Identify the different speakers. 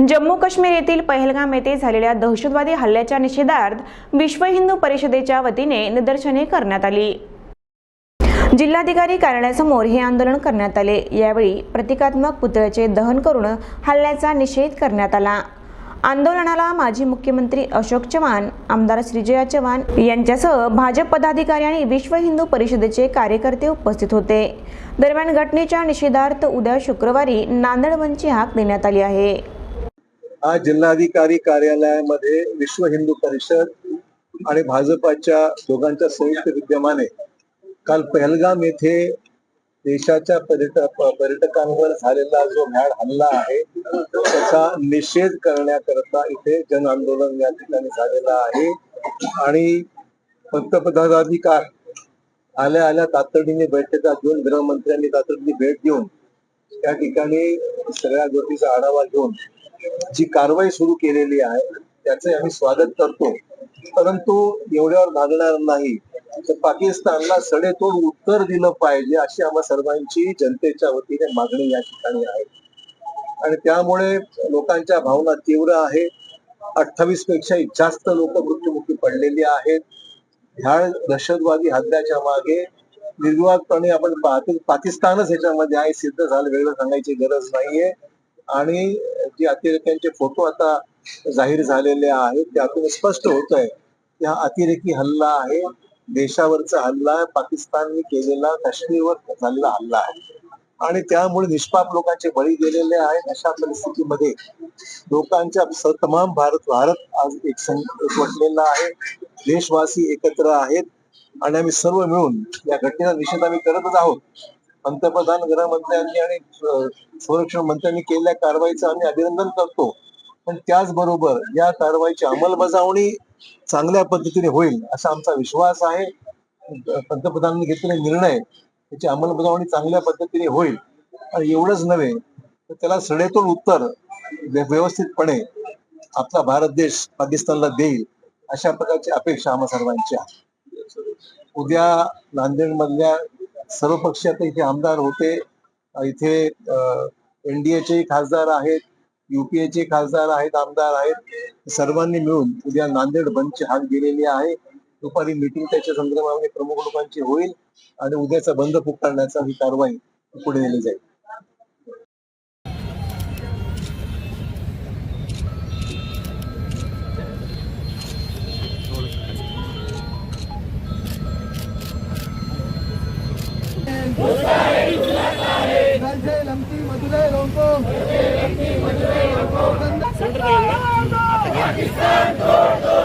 Speaker 1: जम्मू काश्मीर येथील पहलगाम येथे झालेल्या दहशतवादी हल्ल्याच्या निषेधार्थ विश्व हिंदू परिषदेच्या वतीने निदर्शने करण्यात आली. जिल्हाधिकारी कार्यालयासमोर हे आंदोलन करण्यात आले. यावेळी प्रतिकात्मक पुतळ्याचे दहन करून हल्ल्याचा निषेध करण्यात आला. आंदोलनाला माजी मुख्यमंत्री अशोक चव्हाण आमदार श्रीजया चव्हाण यांच्यासह भाजप पदाधिकारी आणि विश्व हिंदू परिषदेचे कार्यकर्ते उपस्थित होते. दरम्यान घटनेच्या निषेधार्थ उद्या शुक्रवारी नांदेड हाक देण्यात आली आहे.
Speaker 2: आज जिल्हाधिकारी कार्यालयामध्ये विश्व हिंदू परिषद आणि भाजपाच्या दोघांच्या संयुक्त विद्यमाने काल पहलगाम येथे देशाच्या पर्यटक पर्यटकांवर झालेला जो भ्याड हल्ला आहे त्याचा निषेध करण्याकरता इथे जन आंदोलन या ठिकाणी झालेलं आहे. आणि पंतप्रधानाधिकार आल्या आल्या तातडीने बैठका घेऊन गृहमंत्र्यांनी तातडीने भेट देऊन त्या ठिकाणी सगळ्या गोष्टीचा आढावा घेऊन जी कारवाई सुरू केलेली आहे त्याचे आम्ही स्वागत करतो. परंतु एवढ्यावर भागणार नाही. तर पाकिस्तानला सडेतोड उत्तर दिलं पाहिजे अशी आम्हा सर्वांची जनतेच्या वतीने मागणी या ठिकाणी आहे. आणि त्यामुळे लोकांच्या भावना तीव्र आहे अठ्ठावीस पेक्षाही जास्त लोक मृत्युमुखी पडलेली आहेत. ह्या दहशतवादी हल्ल्याच्या मागे निर्विवादपणे आपण पाहतो पाकिस्तानच ह्याच्यामध्ये आहे सिद्ध झालं वेगळं सांगायची गरज नाहीये. आणि जे अतिरेक्यांचे फोटो आता जाहीर झालेले आहेत त्यातून स्पष्ट होत आहे की हा अतिरेकी हल्ला आहे देशावरचा हल्ला आहे पाकिस्तानने केलेला काश्मीरवर झालेला हल्ला आहे. आणि त्यामुळे निष्पाप लोकांचे बळी गेलेले आहेत अशा परिस्थितीमध्ये लोकांच्या तमाम भारत भारत आज एक सं एकवटलेला आहे देशवासी एकत्र आहेत आणि आम्ही सर्व मिळून या घटनेचा निषेध आम्ही करतच आहोत. पंतप्रधान गृहमंत्र्यांनी आणि संरक्षण मंत्र्यांनी केलेल्या कारवाईचं आम्ही अभिनंदन करतो. पण त्याचबरोबर या कारवाईची अंमलबजावणी चांगल्या पद्धतीने होईल असा आमचा विश्वास आहे. पंतप्रधानांनी घेतलेले निर्णय त्याची अंमलबजावणी चांगल्या पद्धतीने होईल. आणि एवढंच नव्हे तर त्याला सडेतोड उत्तर व्यवस्थितपणे आपला भारत देश पाकिस्तानला देईल अशा प्रकारची अपेक्षा आम्हा सर्वांची आहे. उद्या नांदेडमधल्या सर्व पक्षी आता इथे आमदार होते. इथे एनडीएचे खासदार आहेत युपीएचे खासदार आहेत आमदार आहेत. सर्वांनी मिळून उद्या नांदेड बंदची हाक दिलेली आहे. दुपारी मिटिंग त्याच्या संदर्भामध्ये प्रमुख लोकांची होईल आणि उद्याचा बंद पुकारण्याचा ही कारवाई पुढे नेली जाईल.
Speaker 3: பாகிஸ்தான் தோல்தோ